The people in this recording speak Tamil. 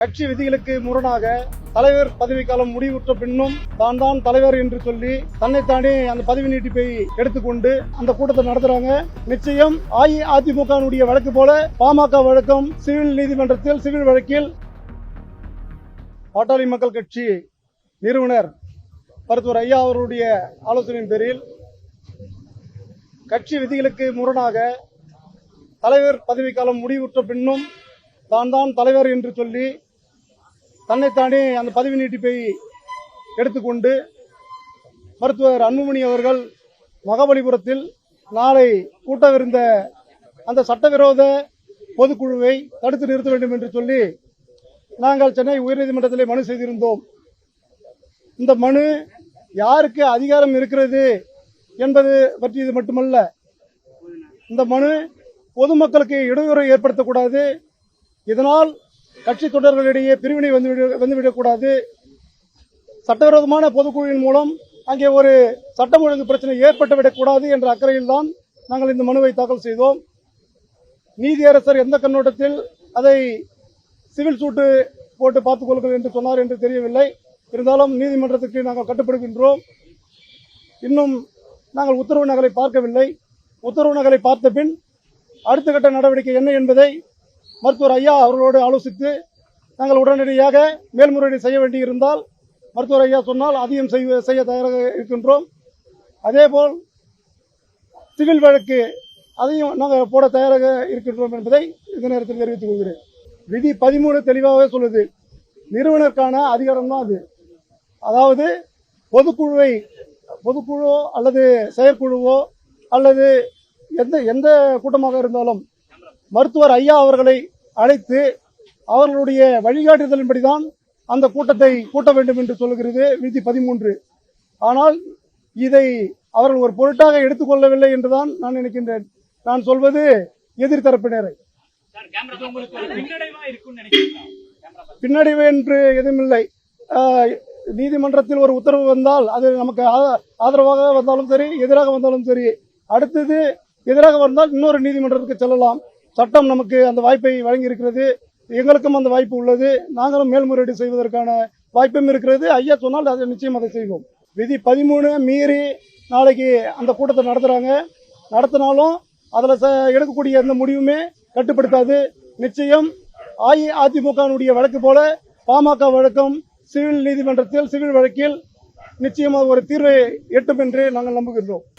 கட்சி விதிகளுக்கு முரணாக தலைவர் பதவிக்காலம் முடிவுற்ற பின்னும் தான் தான் தலைவர் என்று சொல்லி தன்னைத்தானே அந்த பதவி நீட்டிப்பை எடுத்துக்கொண்டு அந்த கூட்டத்தை நடத்துறாங்க. நிச்சயம் அஇஅதிமுகவினுடைய வழக்கு போல பாமக வழக்கம் சிவில் நீதிமன்றத்தில் சிவில் வழக்கில் பாட்டாளி மக்கள் கட்சி நிறுவனர் மருத்துவர் ஐயா அவருடைய ஆலோசனையின் பேரில் கட்சி விதிகளுக்கு முரணாக தலைவர் பதவிக்காலம் முடிவுற்ற பின்னும் தான் தான் தலைவர் என்று சொல்லி தன்னைத்தானே அந்த பதவி நீட்டிப்பை எடுத்துக்கொண்டு மருத்துவர் அன்புமணி அவர்கள் மகாபலிபுரத்தில் நாளை கூட்டவிருந்த அந்த சட்டவிரோத பொதுக்குழுவை தடுத்து நிறுத்த வேண்டும் என்று சொல்லி நாங்கள் சென்னை உயர்நீதிமன்றத்தில் மனு செய்திருந்தோம். இந்த மனு யாருக்கு அதிகாரம் இருக்கிறது என்பது பற்றியது மட்டுமல்ல. இந்த மனு பொதுமக்களுக்கு இடையூறை ஏற்படுத்தக்கூடாது. இதனால் கட்சி தொண்டர்களிடையே பிரிவினை வந்துவிட- வந்துவிடக்கூடாது. சட்டவிரோதமான பொதுக்குழுவின் மூலம் அங்கே ஒரு சட்டம் ஒழுங்கு பிரச்சனை ஏற்பட்டுவிடக்கூடாது என்ற அக்கறையில்தான் நாங்கள் இந்த மனுவை தாக்கல் செய்தோம். நீதியரசர் எந்த கண்ணோட்டத்தில் அதை சிவில் சூட்டு போட்டு பார்த்துக் கொள்ளுங்கள் என்று சொன்னார் என்று தெரியவில்லை. இருந்தாலும் நீதிமன்றத்துக்கு நாங்கள் கட்டுப்படுகின்றோம். இன்னும் நாங்கள் உத்தரவு நகலை பார்க்கவில்லை. உத்தரவு நகலை பார்த்த பின் அடுத்த கட்ட நடவடிக்கை என்ன என்பதை மருத்துவர் ஐயா அவர்களோடு ஆலோசித்து நாங்கள் உடனடியாக மேல்முறையீடு செய்ய வேண்டியிருந்தால் மருத்துவர் ஐயா சொன்னால் அதையும் செய்ய செய்ய தயாராக இருக்கின்றோம். அதேபோல் சிவில் வழக்கு அதையும் நாங்கள் போட தயாராக இருக்கின்றோம் என்பதை இந்த நேரத்தில் தெரிவித்துக் கொள்கிறேன். விதி பதிமூணு தெளிவாகவே சொல்லுது. நிறுவனருக்கான அதிகாரம் தான் அது. அதாவது பொதுக்குழுவை பொதுக்குழுவோ அல்லது செயற்குழுவோ அல்லது எந்த எந்த கூட்டமாக இருந்தாலும் மருத்துவர் ஐயா அவர்களை அழைத்து அவர்களுடைய வழிகாட்டுதலின்படிதான் அந்த கூட்டத்தை கூட்ட வேண்டும் என்று சொல்லுகிறது விதி பதிமூன்று. ஆனால் இதை அவர்கள் ஒரு பொருட்டாக எடுத்துக்கொள்ளவில்லை என்றுதான் நான் நினைக்கின்றேன். நான் சொல்வது எதிர்த்தரப்பினரை பின்னடைவா என்று எதுவுமில்லை. நீதிமன்றத்தில் ஒரு உத்தரவு வந்தால் அது நமக்கு ஆதரவாக வந்தாலும் சரி எதிராக வந்தாலும் சரி. அடுத்தது எதிராக வந்தால் இன்னொரு நீதிமன்றத்துக்கு செல்லலாம். சட்டம் நமக்கு அந்த வாய்ப்பை வழங்கி இருக்கிறது எங்களுக்கும் அந்த வாய்ப்பு உள்ளது. நாங்களும் மேல்முறையீடு செய்வதற்கான வாய்ப்பும் இருக்கிறது. ஐயா சொன்னால் அதை நிச்சயம் அதை செய்வோம். விதி பதிமூணு மீறி நாளைக்கு அந்த கூட்டத்தை நடத்துகிறாங்க நடத்தினாலும் அதில் ச- எடுக்கக்கூடிய எந்த முடிவுமே கட்டுப்படுத்தாது. நிச்சயம் அஇஅதிமுகவினுடைய வழக்கு போல பாமக வழக்கம் சிவில் நீதிமன்றத்தில் சிவில் வழக்கில் நிச்சயமாக ஒரு தீர்வை எட்டும் என்று நாங்கள் நம்புகின்றோம்.